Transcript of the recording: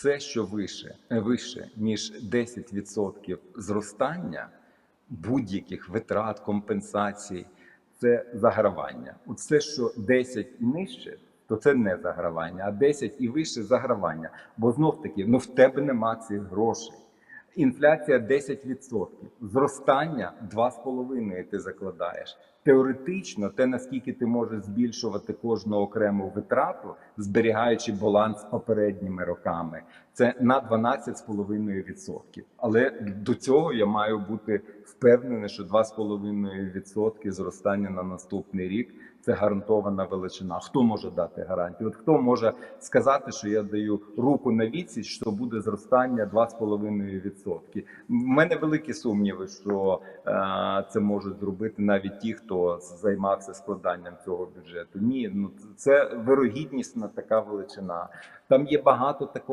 все, що вище, е, вище ніж 10% зростання будь-яких витрат, компенсацій, це загравання. От все, що 10 і нижче, то це не загравання, а 10 і вище загравання. Бо знов таки, ну в тебе нема цих грошей. Інфляція 10%, зростання 2,5% ти закладаєш. Теоретично, те наскільки ти можеш збільшувати кожну окрему витрату, зберігаючи баланс попередніми роками, це на 12,5%. Але до цього я маю бути впевнений, що 2,5% зростання на наступний рік це гарантована величина. Хто може дати гарантію? От хто може сказати, що я даю руку на відсіч, що буде зростання 2,5%? У мене великі сумніви, що е, це можуть зробити навіть ті, хто займався складанням цього бюджету. Ні, ну це вирогідність на така величина. Там є багато такого.